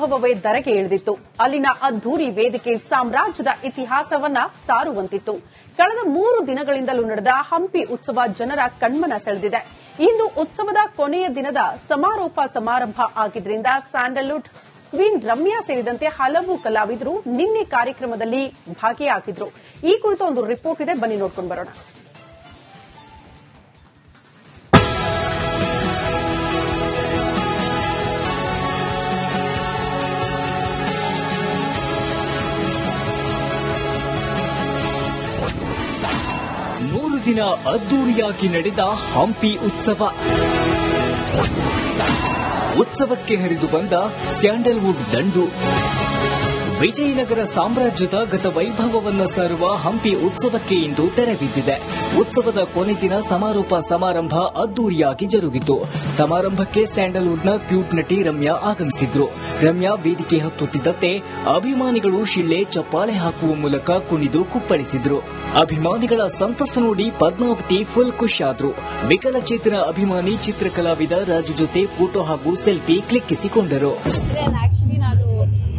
ವೈಭವವೇ ಧರೆಗೆ ಇಳಿದಿತ್ತು. ಅಲ್ಲಿನ ಅದ್ದೂರಿ ವೇದಿಕೆ ಸಾಮ್ರಾಜ್ಯದ ಇತಿಹಾಸವನ್ನ ಸಾರುವಂತಿತ್ತು. ಕಳೆದ ಮೂರು ದಿನಗಳಿಂದಲೂ ನಡೆದ ಹಂಪಿ ಉತ್ಸವ ಜನರ ಕಣ್ಮನ ಸೆಳೆದಿದೆ. ಇಂದು ಉತ್ಸವದ ಕೊನೆಯ ದಿನದ ಸಮಾರೋಪ ಸಮಾರಂಭ ಆಗಿದ್ದರಿಂದ ಸ್ಯಾಂಡಲ್ವುಡ್ ಕ್ವೀನ್ ರಮ್ಯಾ ಸೇರಿದಂತೆ ಹಲವು ಕಲಾವಿದರು ನಿನ್ನೆ ಕಾರ್ಯಕ್ರಮದಲ್ಲಿ ಭಾಗಿಯಾಗಿದ್ರು. ಈ ಕುರಿತು ಒಂದು ರಿಪೋರ್ಟ್ ಇದೆ. ಬನ್ನಿ ನೋಡ್ಕೊಂಡು ಬರೋಣ. ದಿನ ಅದ್ದೂರಿಯಾಗಿ ನಡೆದ ಹಂಪಿ ಉತ್ಸವ. ಉತ್ಸವಕ್ಕೆ ಹರಿದು ಬಂದ ಸ್ಯಾಂಡಲ್ವುಡ್ ದಂಡು. ವಿಜಯನಗರ ಸಾಮ್ರಾಜ್ಯದ ಗತ ವೈಭವವನ್ನು ಸಾರುವ ಹಂಪಿ ಉತ್ಸವಕ್ಕೆ ಇಂದು ತೆರೆಬಿದ್ದಿದೆ ಉತ್ಸವದ ಕೊನೆ ದಿನ ಸಮಾರೋಪ ಸಮಾರಂಭ ಅದ್ದೂರಿಯಾಗಿ ಜರುಗಿತು. ಸಮಾರಂಭಕ್ಕೆ ಸ್ಯಾಂಡಲ್ವುಡ್ನ ಕ್ಯೂಟ್ ನಟಿ ರಮ್ಯಾ ಆಗಮಿಸಿದ್ರು. ರಮ್ಯಾ ವೇದಿಕೆ ಹತ್ತುತ್ತಿದ್ದಂತೆ ಅಭಿಮಾನಿಗಳು ಶಿಳ್ಳೆ ಚಪ್ಪಾಳೆ ಹಾಕುವ ಮೂಲಕ ಕುಣಿದು ಕುಪ್ಪಳಿಸಿದ್ರು. ಅಭಿಮಾನಿಗಳ ಸಂತಸ ನೋಡಿ ಪದ್ಮಾವತಿ ಫುಲ್ ಖುಷಿಯಾದ್ರು. ಆದ್ರು ವಿಕಲಚೇತನ ಅಭಿಮಾನಿ ಚಿತ್ರಕಲಾವಿದ ರಾಜು ಜೊತೆ ಫೋಟೋ ಹಾಗೂ ಸೆಲ್ಫಿ ಕ್ಲಿಕ್ಕಿಸಿಕೊಂಡರು.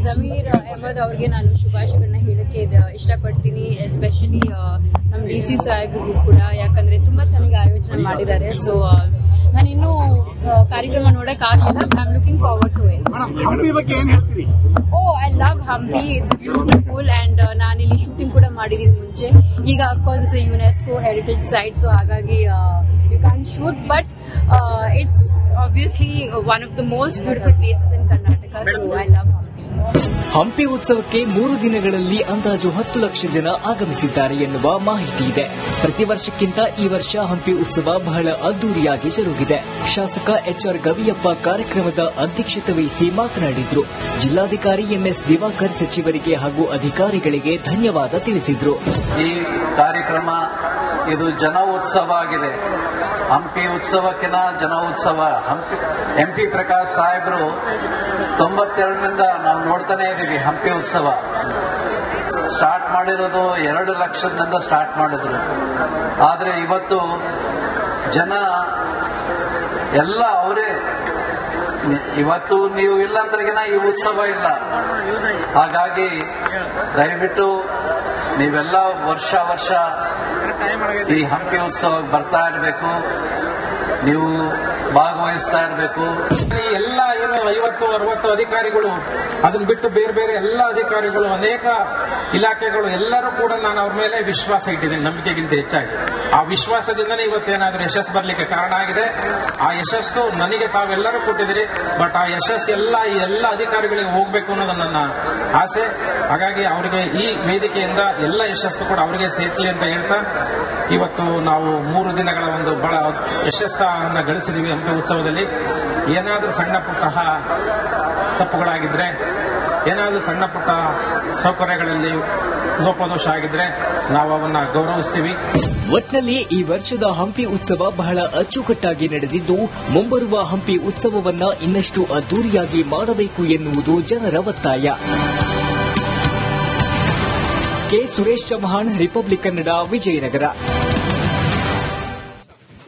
ಜಮೀರ್ ಅಹಮದ್ ಅವ್ರಿಗೆ ನಾನು ಶುಭಾಶಯಗಳನ್ನ ಹೇಳಕ್ಕೆ ಇಷ್ಟಪಡ್ತೀನಿ ಎಸ್ಪೆಷಲಿ ನಮ್ಮ ಡಿ ಸಿ ಸಾಹೇಬ್ರಿಗೂ ಕೂಡ. ಯಾಕಂದ್ರೆ ತುಂಬಾ ಚೆನ್ನಾಗಿ ಆಯೋಜನೆ ಮಾಡಿದ್ದಾರೆ. ಸೊ ನಾನು ಇನ್ನೂ ಕಾರ್ಯಕ್ರಮ ನೋಡಕ್ ಆಗಿಲ್ಲ I am looking forward to it madam Hampi ಬಗ್ಗೆ ಏನ್ ಹೇಳ್ತೀರಿ? ಓ I love Hampi it's beautiful and ನಾನು ಇಲ್ಲಿ ಶೂಟಿಂಗ್ ಕೂಡ ಮಾಡಿದೀನಿ ಮುಂಚೆ. ಈಗ of course it's UNESCO heritage site so ಹಾಗಾಗಿ you shoot but uh, it's obviously one of the most beautiful places in Karnataka so I love Hampi Hampi ಉತ್ಸವಕ್ಕೆ ಮೂರು ದಿನಗಳಲ್ಲಿ ಅಂದಾಜು ಹತ್ತು ಲಕ್ಷ ಜನ ಆಗಮಿಸಿದ್ದಾರೆ ಎನ್ನುವ ಮಾಹಿತಿ ಇದೆ. ಪ್ರತಿ ವರ್ಷಕ್ಕಿಂತ ಈ ವರ್ಷ ಹಂಪಿ ಉತ್ಸವ ಬಹಳ ಅದ್ದೂರಿಯಾಗಿ ಜರುಗಿದೆ. ಶಾಸಕ ಎಚ್ಆರ್ ಗವಿಯಪ್ಪ ಕಾರ್ಯಕ್ರಮದ ಅಧ್ಯಕ್ಷತೆ ವಹಿಸಿ ಮಾತನಾಡಿದ್ರು. ಜಿಲ್ಲಾಧಿಕಾರಿ ಎಂಎಸ್ ದಿವಾಕರ್ ಸಚಿವರಿಗೆ ಹಾಗೂ ಅಧಿಕಾರಿಗಳಿಗೆ ಧನ್ಯವಾದ ತಿಳಿಸಿದ್ರು. ಈ ಕಾರ್ಯಕ್ರಮ ಇದು ಜನ ಉತ್ಸವ ಆಗಿದೆ. ಹಂಪಿ ಉತ್ಸವಕ್ಕಿನ ಜನ ಉತ್ಸವ. ಹಂಪಿ, ಎಂ ಪಿ ಪ್ರಕಾಶ್ ಸಾಹೇಬರು ತೊಂಬತ್ತೆರಡರಿಂದ ನಾವು ನೋಡ್ತಾನೆ ಇದ್ದೀವಿ ಹಂಪಿ ಉತ್ಸವ. ಸ್ಟಾರ್ಟ್ ಮಾಡಿರೋದು ಎರಡು ಲಕ್ಷದಿಂದ ಸ್ಟಾರ್ಟ್ ಮಾಡಿದ್ರು. ಆದರೆ ಇವತ್ತು ಜನ ಎಲ್ಲ ಅವರೇ. ಇವತ್ತು ನೀವು ಇಲ್ಲ ಅಂದ್ರೆಗಿನ ಈ ಉತ್ಸವ ಇಲ್ಲ. ಹಾಗಾಗಿ ದಯವಿಟ್ಟು ನೀವೆಲ್ಲ ವರ್ಷ ವರ್ಷ ಈ ಹಂಪಿ ಉತ್ಸವಕ್ಕೆ ಬರ್ತಾ ಇರಬೇಕು. ನೀವು ಭಾಗವಹಿಸ್ತಾ ಇರಬೇಕು. ಎಲ್ಲ ಏನು ಐವತ್ತು, ಅರವತ್ತು ಅಧಿಕಾರಿಗಳು, ಅದನ್ನ ಬಿಟ್ಟು ಬೇರೆ ಬೇರೆ ಎಲ್ಲ ಅಧಿಕಾರಿಗಳು, ಅನೇಕ ಇಲಾಖೆಗಳು, ಎಲ್ಲರೂ ಕೂಡ ನಾನು ಅವ್ರ ಮೇಲೆ ವಿಶ್ವಾಸ ಇಟ್ಟಿದ್ದೀನಿ, ನಂಬಿಕೆಗಿಂತ ಹೆಚ್ಚಾಗಿ. ಆ ವಿಶ್ವಾಸದಿಂದನೇ ಇವತ್ತೇನಾದ್ರೂ ಯಶಸ್ಸು ಬರಲಿಕ್ಕೆ ಕಾರಣ ಆಗಿದೆ. ಆ ಯಶಸ್ಸು ನನಗೆ ತಾವೆಲ್ಲರೂ ಕೊಟ್ಟಿದ್ದೀರಿ, ಬಟ್ ಆ ಯಶಸ್ಸು ಎಲ್ಲ ಈ ಎಲ್ಲ ಅಧಿಕಾರಿಗಳಿಗೆ ಹೋಗ್ಬೇಕು ಅನ್ನೋದು ನನ್ನ ಆಸೆ. ಹಾಗಾಗಿ ಅವರಿಗೆ ಈ ವೇದಿಕೆಯಿಂದ ಎಲ್ಲ ಯಶಸ್ಸು ಕೂಡ ಅವರಿಗೆ ಸೇರ್ಲಿ ಅಂತ ಹೇಳ್ತಾ, ಇವತ್ತು ನಾವು ಮೂರು ದಿನಗಳ ಒಂದು ಬಹಳ ಯಶಸ್ಸನ್ನ ಗಳಿಸಿದೀವಿ, ಹಂಪಿ ಉತ್ಸವದಲ್ಲಿ. ಏನಾದರೂ ಸಣ್ಣ ಪುಟ್ಟ ತಪ್ಪುಗಳಾಗಿದ್ದರೆ ಏನಾದರೂ ಸಣ್ಣ ಪುಟ್ಟ ಸೌಕರ್ಯಗಳಲ್ಲಿ ಲೋಪದೋಷ ಆಗಿದ್ರೆ ನಾವು ಅವನ್ನ ಗೌರವಿಸ್ತೀವಿ. ಒಟ್ನಲ್ಲಿ ಈ ವರ್ಷದ ಹಂಪಿ ಉತ್ಸವ ಬಹಳ ಅಚ್ಚುಕಟ್ಟಾಗಿ ನಡೆದಿದ್ದು, ಮುಂಬರುವ ಹಂಪಿ ಉತ್ಸವವನ್ನ ಇನ್ನಷ್ಟು ಅದ್ದೂರಿಯಾಗಿ ಮಾಡಬೇಕು ಎನ್ನುವುದು ಜನರ ಒತ್ತಾಯ. ಕೆ. ಸುರೇಶ್ ಚೌಹಾಣ್ ರಿಪಬ್ಲಿಕ್ ಕನ್ನಡ, ವಿಜಯನಗರ.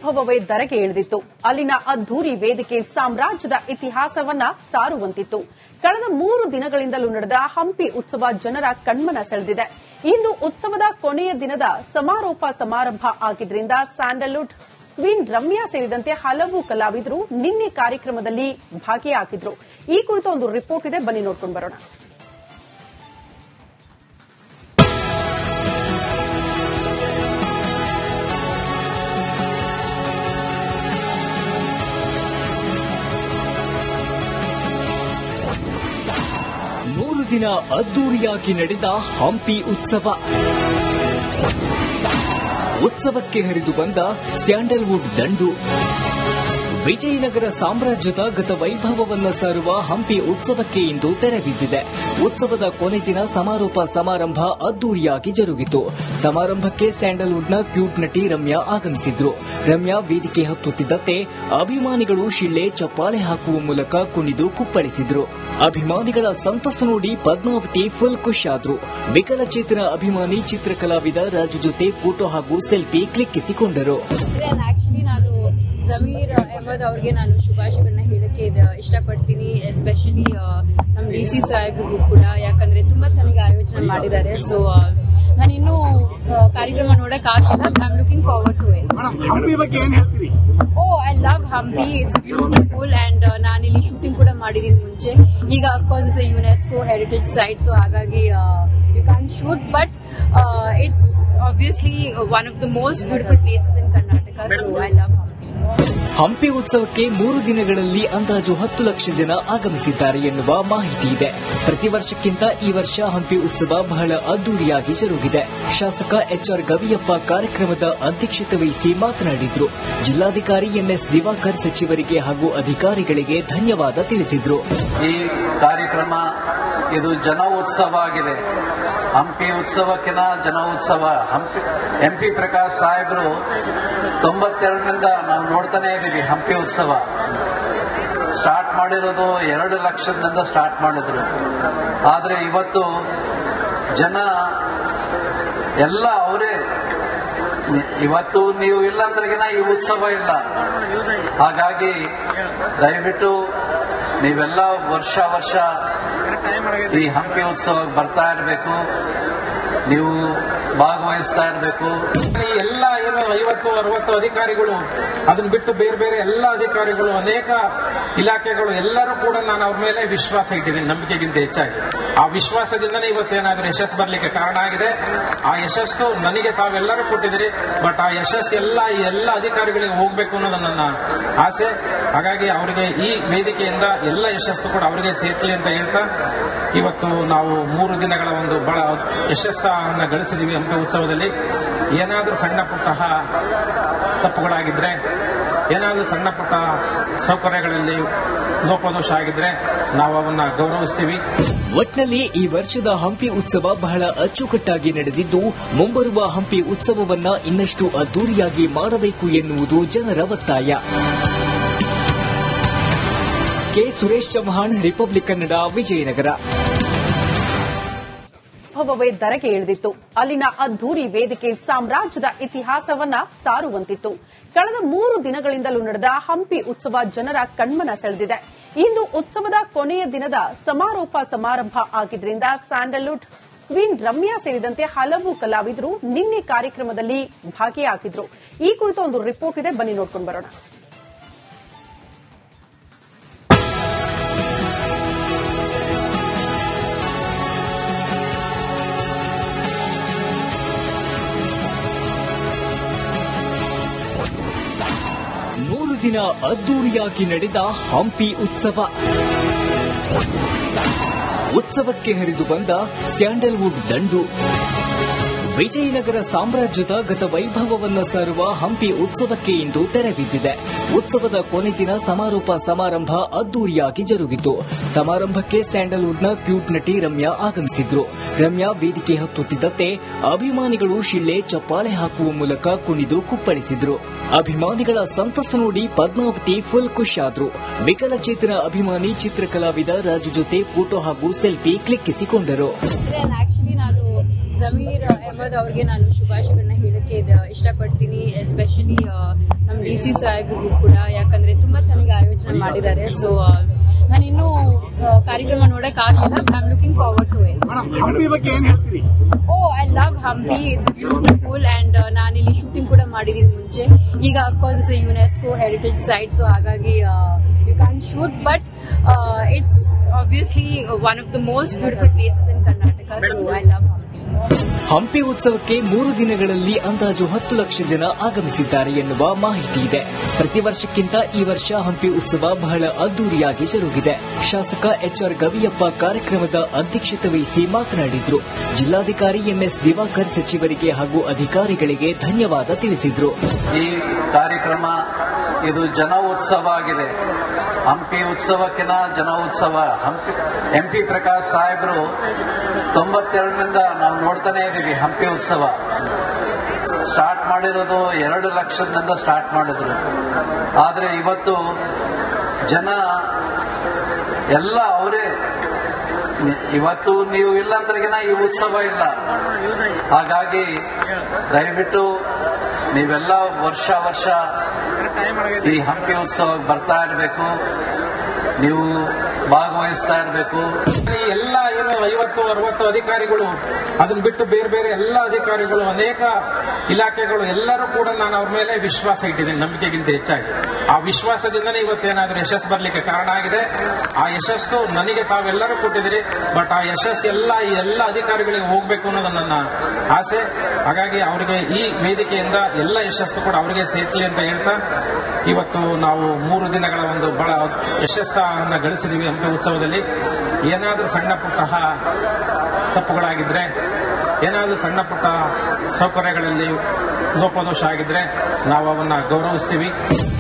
ವೈಭವವೇ ಧರೆಗೆ ಇಳಿದಿತ್ತು. ಅಲ್ಲಿನ ಅದ್ದೂರಿ ವೇದಿಕೆ ಸಾಮ್ರಾಜ್ಯದ ಇತಿಹಾಸವನ್ನ ಸಾರುವಂತಿತ್ತು. ಕಳೆದ ಮೂರು ದಿನಗಳಿಂದಲೂ ನಡೆದ ಹಂಪಿ ಉತ್ಸವ ಜನರ ಕಣ್ಮನ ಸೆಳೆದಿದೆ. ಇಂದು ಉತ್ಸವದ ಕೊನೆಯ ದಿನದ ಸಮಾರೋಪ ಸಮಾರಂಭ ಆಗಿದ್ರಿಂದ ಸ್ಯಾಂಡಲ್ವುಡ್ ಕ್ವೀನ್ ರಮ್ಯಾ ಸೇರಿದಂತೆ ಹಲವು ಕಲಾವಿದರು ನಿನ್ನೆ ಕಾರ್ಯಕ್ರಮದಲ್ಲಿ ಭಾಗಿಯಾಗಿದ್ರು. ಈ ಕುರಿತು ಒಂದು ರಿಪೋರ್ಟ್ ಇದೆ. ಬನ್ನಿ ನೋಡ್ಕೊಂಡು ಬರೋಣ. ದಿನ ಅದ್ದೂರಿಯಾಗಿ ನಡೆದ ಹಂಪಿ ಉತ್ಸವ. ಉತ್ಸವಕ್ಕೆ ಹರಿದು ಬಂದ ಸ್ಯಾಂಡಲ್ವುಡ್ ದಂಡು. ವಿಜಯನಗರ ಸಾಮ್ರಾಜ್ಯದ ಗತ ವೈಭವವನ್ನು ಸಾರುವ ಹಂಪಿ ಉತ್ಸವಕ್ಕೆ ಇಂದು ತೆರೆಬಿದ್ದಿದೆ ಉತ್ಸವದ ಕೊನೆ ದಿನ ಸಮಾರೋಪ ಸಮಾರಂಭ ಅದ್ದೂರಿಯಾಗಿ ಜರುಗಿತು. ಸಮಾರಂಭಕ್ಕೆ ಸ್ಯಾಂಡಲ್ವುಡ್ನ ಕ್ಯೂಟ್ ನಟಿ ರಮ್ಯಾ ಆಗಮಿಸಿದ್ರು. ರಮ್ಯಾ ವೇದಿಕೆ ಹತ್ತುತ್ತಿದ್ದಂತೆ ಅಭಿಮಾನಿಗಳು ಶಿಳ್ಳೆ ಚಪ್ಪಾಳೆ ಹಾಕುವ ಮೂಲಕ ಕುಣಿದು ಕುಪ್ಪಳಿಸಿದ್ರು. ಅಭಿಮಾನಿಗಳ ಸಂತಸ ನೋಡಿ ಪದ್ಮಾವತಿ ಫುಲ್ ಖುಷ್ ಆದ್ರು. ವಿಕಲಚೇತನ ಅಭಿಮಾನಿ ಚಿತ್ರಕಲಾವಿದ ರಾಜು ಜೊತೆ ಫೋಟೋ ಹಾಗೂ ಸೆಲ್ಫಿ ಕ್ಲಿಕ್ಕಿಸಿಕೊಂಡರು. ಅವ್ರಿಗೆ ನಾನು ಶುಭಾಶಯಗಳನ್ನ ಹೇಳಕ್ಕೆ ಇಷ್ಟಪಡ್ತೀನಿ ಎಸ್ಪೆಷಲಿ ನಮ್ಮ ಡಿ ಸಿ ಸಾಹೇಬ್ರಿಗೂ ಕೂಡ. ಯಾಕಂದ್ರೆ ತುಂಬಾ ಚೆನ್ನಾಗಿ ಆಯೋಜನೆ ಮಾಡಿದ್ದಾರೆ. ಸೊ ನಾನು ಇನ್ನೂ ಕಾರ್ಯಕ್ರಮ ನೋಡಕ್ ಆಗಿಲ್ಲ I am looking forward to it madam Hampi ಬಗ್ಗೆ ಏನ್ ಹೇಳ್ತೀರಿ? ಓ I love Hampi. It's beautiful and ನಾನು ಇಲ್ಲಿ ಶೂಟಿಂಗ್ ಕೂಡ ಮಾಡಿದೀನಿ ಮುಂಚೆ. ಈಗ of course it's UNESCO heritage site so ಹಾಗಾಗಿ you can shoot but it's obviously one of the most beautiful places in Karnataka so I love Hampi Hampi ಉತ್ಸವಕ್ಕೆ ಮೂರು ದಿನಗಳಲ್ಲಿ ಅಂದಾಜು ಹತ್ತು ಲಕ್ಷ ಜನ ಆಗಮಿಸಿದ್ದಾರೆ ಎನ್ನುವ ಮಾಹಿತಿ ಇದೆ. ಪ್ರತಿ ವರ್ಷಕ್ಕಿಂತ ಈ ವರ್ಷ ಹಂಪಿ ಉತ್ಸವ ಬಹಳ ಅದ್ದೂರಿಯಾಗಿ ಜರುಗಿದೆ. ಶಾಸಕ ಎಚ್ಆರ್ ಗವಿಯಪ್ಪ ಕಾರ್ಯಕ್ರಮದ ಅಧ್ಯಕ್ಷತೆ ವಹಿಸಿ ಮಾತನಾಡಿದ್ರು. ಜಿಲ್ಲಾಧಿಕಾರಿ ಎಂಎಸ್ ದಿವಾಕರ್ ಸಚಿವರಿಗೆ ಹಾಗೂ ಅಧಿಕಾರಿಗಳಿಗೆ ಧನ್ಯವಾದ ತಿಳಿಸಿದ್ರು. ಈ ಕಾರ್ಯಕ್ರಮ ಇದು ಜನ ಉತ್ಸವ ಆಗಿದೆ. ಹಂಪಿ ಉತ್ಸವಕ್ಕಿನ ಜನ ಉತ್ಸವ. ಹಂಪಿ, ಎಂ ಪಿ ಪ್ರಕಾಶ್ ಸಾಹೇಬರು ತೊಂಬತ್ತೆರಡರಿಂದ ನಾವು ನೋಡ್ತಾನೆ ಇದ್ದೀವಿ ಹಂಪಿ ಉತ್ಸವ. ಸ್ಟಾರ್ಟ್ ಮಾಡಿರೋದು ಎರಡು ಲಕ್ಷದಿಂದ ಸ್ಟಾರ್ಟ್ ಮಾಡಿದ್ರು. ಆದರೆ ಇವತ್ತು ಜನ ಎಲ್ಲ ಅವರೇ. ಇವತ್ತು ನೀವು ಇಲ್ಲ ಅಂದ್ರೆಗಿನ ಈ ಉತ್ಸವ ಇಲ್ಲ. ಹಾಗಾಗಿ ದಯವಿಟ್ಟು ನೀವೆಲ್ಲ ವರ್ಷ ವರ್ಷ ಈ ಹಂಪಿ ಉತ್ಸವಕ್ಕೆ ಬರ್ತಾ ಇರಬೇಕು. ನೀವು ಭಾಗವಹಿಸ್ತಾ ಇರಬೇಕು. ಎಲ್ಲ ಏನು ಐವತ್ತು, ಅರವತ್ತು ಅಧಿಕಾರಿಗಳು, ಅದನ್ನ ಬಿಟ್ಟು ಬೇರೆ ಬೇರೆ ಎಲ್ಲ ಅಧಿಕಾರಿಗಳು, ಅನೇಕ ಇಲಾಖೆಗಳು, ಎಲ್ಲರೂ ಕೂಡ ನಾನು ಅವ್ರ ಮೇಲೆ ವಿಶ್ವಾಸ ಇಟ್ಟಿದ್ದೀನಿ. ನಂಬಿಕೆಗಿಂತ ಹೆಚ್ಚಾಗಿ. ಆ ವಿಶ್ವಾಸದಿಂದನೇ ಇವತ್ತೇನಾದರೂ ಯಶಸ್ಸು ಬರಲಿಕ್ಕೆ ಕಾರಣ ಆಗಿದೆ. ಆ ಯಶಸ್ಸು ನನಗೆ ತಾವೆಲ್ಲರೂ ಕೊಟ್ಟಿದ್ದೀರಿ, ಬಟ್ ಆ ಯಶಸ್ಸು ಎಲ್ಲ ಎಲ್ಲ ಅಧಿಕಾರಿಗಳಿಗೆ ಹೋಗ್ಬೇಕು ಅನ್ನೋದು ನನ್ನ ಆಸೆ. ಹಾಗಾಗಿ ಅವರಿಗೆ ಈ ವೇದಿಕೆಯಿಂದ ಎಲ್ಲ ಯಶಸ್ಸು ಕೂಡ ಅವರಿಗೆ ಸೇರ್ಲಿ ಅಂತ ಹೇಳ್ತಾ, ಇವತ್ತು ನಾವು ಮೂರು ದಿನಗಳ ಒಂದು ಬಹಳ ಯಶಸ್ಸನ್ನು ಗಳಿಸಿದೀವಿ ಹಂಪಿ ಉತ್ಸವದಲ್ಲಿ. ಏನಾದರೂ ಸಣ್ಣ ಪುಟ್ಟ ತಪ್ಪುಗಳಾಗಿದ್ರೆ ಏನಾದರೂ ಸಣ್ಣ ಪುಟ್ಟ ಸೌಕರ್ಯಗಳಲ್ಲಿ ಲೋಪದೋಷ ಆಗಿದ್ರೆ ನಾವು ಅವನ್ನ ಗೌರವಿಸ್ತೀವಿ. ಒಟ್ನಲ್ಲಿ ಈ ವರ್ಷದ ಹಂಪಿ ಉತ್ಸವ ಬಹಳ ಅಚ್ಚುಕಟ್ಟಾಗಿ ನಡೆದಿದ್ದು ಮುಂಬರುವ ಹಂಪಿ ಉತ್ಸವವನ್ನ ಇನ್ನಷ್ಟು ಅದ್ದೂರಿಯಾಗಿ ಮಾಡಬೇಕು ಎನ್ನುವುದು ಜನರ ಒತ್ತಾಯ. ಕೆ. ಸುರೇಶ್ ಚೌಹಾಣ್ ರಿಪಬ್ಲಿಕ್ ಕನ್ನಡ ವಿಜಯನಗರ. ವೈಭವವೇ ಧರೆಗೆ ಇಳಿದಿತ್ತು. ಅಲ್ಲಿನ ಅದ್ದೂರಿ ವೇದಿಕೆ ಸಾಮ್ರಾಜ್ಯದ ಇತಿಹಾಸವನ್ನ ಸಾರುವಂತಿತ್ತು. ಕಳೆದ ಮೂರು ದಿನಗಳಿಂದಲೂ ನಡೆದ ಹಂಪಿ ಉತ್ಸವ ಜನರ ಕಣ್ಮನ ಸೆಳೆದಿದೆ. ಇಂದು ಉತ್ಸವದ ಕೊನೆಯ ದಿನದ ಸಮಾರೋಪ ಸಮಾರಂಭ ಆಗಿದ್ದರಿಂದ ಸ್ಯಾಂಡಲ್ವುಡ್ ಕ್ವೀನ್ ರಮ್ಯಾ ಸೇರಿದಂತೆ ಹಲವು ಕಲಾವಿದರು ನಿನ್ನೆ ಕಾರ್ಯಕ್ರಮದಲ್ಲಿ ಭಾಗಿಯಾಗಿದ್ರು. ಈ ಕುರಿತು ಒಂದು ರಿಪೋರ್ಟ್ ಇದೆ. ಬನ್ನಿ ನೋಡ್ಕೊಂಡು ಬರೋಣ. ದಿನ ಅದ್ದೂರಿಯಾಗಿ ನಡೆದ ಹಂಪಿ ಉತ್ಸವ. ಉತ್ಸವಕ್ಕೆ ಹರಿದು ಬಂದ ಸ್ಯಾಂಡಲ್ವುಡ್ ದಂಡು. ವಿಜಯನಗರ ಸಾಮ್ರಾಜ್ಯದ ಗತ ವೈಭವವನ್ನು ಸಾರುವ ಹಂಪಿ ಉತ್ಸವಕ್ಕೆ ಇಂದು ತೆರೆ ಬಿದ್ದಿದೆ. ಉತ್ಸವದ ಕೊನೆ ದಿನ ಸಮಾರೋಪ ಸಮಾರಂಭ ಅದ್ದೂರಿಯಾಗಿ ಜರುಗಿತು. ಸಮಾರಂಭಕ್ಕೆ ಸ್ಯಾಂಡಲ್ವುಡ್ನ ಕ್ಯೂಟ್ ನಟಿ ರಮ್ಯಾ ಆಗಮಿಸಿದ್ರು. ರಮ್ಯಾ ವೇದಿಕೆ ಹತ್ತುತ್ತಿದ್ದಂತೆ ಅಭಿಮಾನಿಗಳು ಶಿಳ್ಳೆ ಚಪ್ಪಾಳೆ ಹಾಕುವ ಮೂಲಕ ಕುಣಿದು ಕುಪ್ಪಳಿಸಿದ್ರು. ಅಭಿಮಾನಿಗಳ ಸಂತಸ ನೋಡಿ ಪದ್ಮಾವತಿ ಫುಲ್ ಖುಷಿಯಾದ್ರು ವಿಕಲಚೇತನ ಅಭಿಮಾನಿ ಚಿತ್ರಕಲಾವಿದ ರಾಜು ಜೊತೆ ಫೋಟೋ ಹಾಗೂ ಸೆಲ್ಫಿ ಕ್ಲಿಕ್ಕಿಸಿಕೊಂಡರು. ಜಮೀರ್ ಅಹಮದ್ ಅವ್ರಿಗೆ ನಾನು ಶುಭಾಶಯಗಳನ್ನ ಹೇಳಕ್ಕೆ ಇಷ್ಟಪಡ್ತೀನಿ ಎಸ್ಪೆಷಲಿ ನಮ್ಮ ಡಿ ಸಿ ಸಾಹೇಬ್ರಿಗೂ ಕೂಡ. ಯಾಕಂದ್ರೆ ತುಂಬಾ ಚೆನ್ನಾಗಿ ಆಯೋಜನೆ ಮಾಡಿದ್ದಾರೆ. ಸೊ ನಾನು ಇನ್ನೂ ಕಾರ್ಯಕ್ರಮ ನೋಡಕ್ ಆಗಿಲ್ಲ I am looking forward to it oh I love Hampi it's beautiful and ನಾನು ಇಲ್ಲಿ ಶೂಟಿಂಗ್ ಕೂಡ ಮಾಡಿದೀನಿ ಮುಂಚೆ. ಈಗ of course it's UNESCO heritage site so ಹಾಗಾಗಿ you can shoot but it's obviously one of the most beautiful places in Karnataka so I love Hampi ಉತ್ಸವಕ್ಕೆ ಮೂರು ದಿನಗಳಲ್ಲಿ ಅಂದಾಜು ಹತ್ತು ಲಕ್ಷ ಜನ ಆಗಮಿಸಿದ್ದಾರೆ ಎನ್ನುವ ಮಾಹಿತಿ ಇದೆ. ಪ್ರತಿ ವರ್ಷಕ್ಕಿಂತ ಈ ವರ್ಷ ಹಂಪಿ ಉತ್ಸವ ಬಹಳ ಅದ್ದೂರಿಯಾಗಿ ಜರುಗಿದೆ. ಶಾಸಕ ಎಚ್ಆರ್ ಗವಿಯಪ್ಪ ಕಾರ್ಯಕ್ರಮದ ಅಧ್ಯಕ್ಷತೆ ವಹಿಸಿ ಮಾತನಾಡಿದ್ರು. ಜಿಲ್ಲಾಧಿಕಾರಿ ಎಂಎಸ್ ದಿವಾಕರ್ ಸಚಿವರಿಗೆ ಹಾಗೂ ಅಧಿಕಾರಿಗಳಿಗೆ ಧನ್ಯವಾದ ತಿಳಿಸಿದ್ರು. ಈ ಕಾರ್ಯಕ್ರಮ ಇದು ಜನ ಉತ್ಸವ ಹಂಪಿ ಉತ್ಸವಕ್ಕಿನ ಜನ ಉತ್ಸವ. ಹಂಪಿ, ಎಂ ಪಿ ಪ್ರಕಾಶ್ ಸಾಹೇಬರು ತೊಂಬತ್ತೆರಡರಿಂದ ನಾವು ನೋಡ್ತಾನೆ ಇದ್ದೀವಿ ಹಂಪಿ ಉತ್ಸವ. ಸ್ಟಾರ್ಟ್ ಮಾಡಿರೋದು ಎರಡು ಲಕ್ಷದಿಂದ ಸ್ಟಾರ್ಟ್ ಮಾಡಿದ್ರು. ಆದರೆ ಇವತ್ತು ಜನ ಎಲ್ಲ ಅವರೇ. ಇವತ್ತು ನೀವು ಇಲ್ಲ ಅಂದ್ರಗಿನ ಈ ಉತ್ಸವ ಇಲ್ಲ. ಹಾಗಾಗಿ ದಯವಿಟ್ಟು ನೀವೆಲ್ಲ ವರ್ಷ ವರ್ಷ ಈ ಹಂಪಿ ಉತ್ಸವಕ್ಕೆ ಬರ್ತಾ ಇರಬೇಕು. ನೀವು ಭಾಗವಹಿಸ್ತಾ ಇರಬೇಕು. ಎಲ್ಲ ಏನು ಐವತ್ತು, ಅರವತ್ತು ಅಧಿಕಾರಿಗಳು ಅದನ್ನ ಬಿಟ್ಟು ಬೇರೆ ಬೇರೆ ಎಲ್ಲ ಅಧಿಕಾರಿಗಳು, ಅನೇಕ ಇಲಾಖೆಗಳು, ಎಲ್ಲರೂ ಕೂಡ ನಾನು ಅವ್ರ ಮೇಲೆ ವಿಶ್ವಾಸ ಇಟ್ಟಿದ್ದೀನಿ. ನಂಬಿಕೆಗಿಂತ ಹೆಚ್ಚಾಗಿ. ಆ ವಿಶ್ವಾಸದಿಂದನೇ ಇವತ್ತೇನಾದ್ರೂ ಯಶಸ್ಸು ಬರಲಿಕ್ಕೆ ಕಾರಣ ಆಗಿದೆ. ಆ ಯಶಸ್ಸು ನನಗೆ ತಾವೆಲ್ಲರೂ ಕೊಟ್ಟಿದ್ದೀರಿ. ಬಟ್ ಆ ಯಶಸ್ಸು ಎಲ್ಲ, ಈ ಎಲ್ಲ ಅಧಿಕಾರಿಗಳಿಗೆ ಹೋಗ್ಬೇಕು ಅನ್ನೋದು ನನ್ನ ಆಸೆ. ಹಾಗಾಗಿ ಅವರಿಗೆ ಈ ವೇದಿಕೆಯಿಂದ ಎಲ್ಲ ಯಶಸ್ಸು ಕೂಡ ಅವರಿಗೆ ಸೇರ್ಲಿ ಅಂತ ಹೇಳ್ತಾ ಇವತ್ತು ನಾವು ಮೂರು ದಿನಗಳ ಒಂದು ಬಹಳ ಯಶಸ್ಸನ್ನು ಗಳಿಸಿದೀವಿ ಹಂಪಿ ಉತ್ಸವದಲ್ಲಿ. ಏನಾದರೂ ಸಣ್ಣ ಪುಟ್ಟ ತಪ್ಪುಗಳಾಗಿದ್ದರೆ ಏನಾದರೂ ಸಣ್ಣ ಪುಟ್ಟ ಸೌಕರ್ಯಗಳಲ್ಲಿ ಲೋಪದೋಷ ಆಗಿದ್ರೆ ನಾವು ಅವನ್ನ ಗೌರವಿಸ್ತೀವಿ.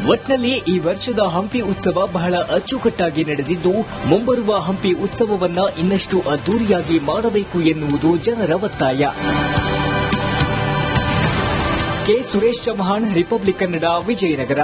ಒಟ್ನಲ್ಲಿ ಈ ವರ್ಷದ ಹಂಪಿ ಉತ್ಸವ ಬಹಳ ಅಚ್ಚುಕಟ್ಟಾಗಿ ನಡೆದಿದ್ದು, ಮುಂಬರುವ ಹಂಪಿ ಉತ್ಸವವನ್ನ ಇನ್ನಷ್ಟು ಅದ್ದೂರಿಯಾಗಿ ಮಾಡಬೇಕು ಎನ್ನುವುದು ಜನರ ಒತ್ತಾಯ. ಕೆ. ಸುರೇಶ್ ಚೌಹಾಣ್ ರಿಪಬ್ಲಿಕ್ ಕನ್ನಡ ವಿಜಯನಗರ.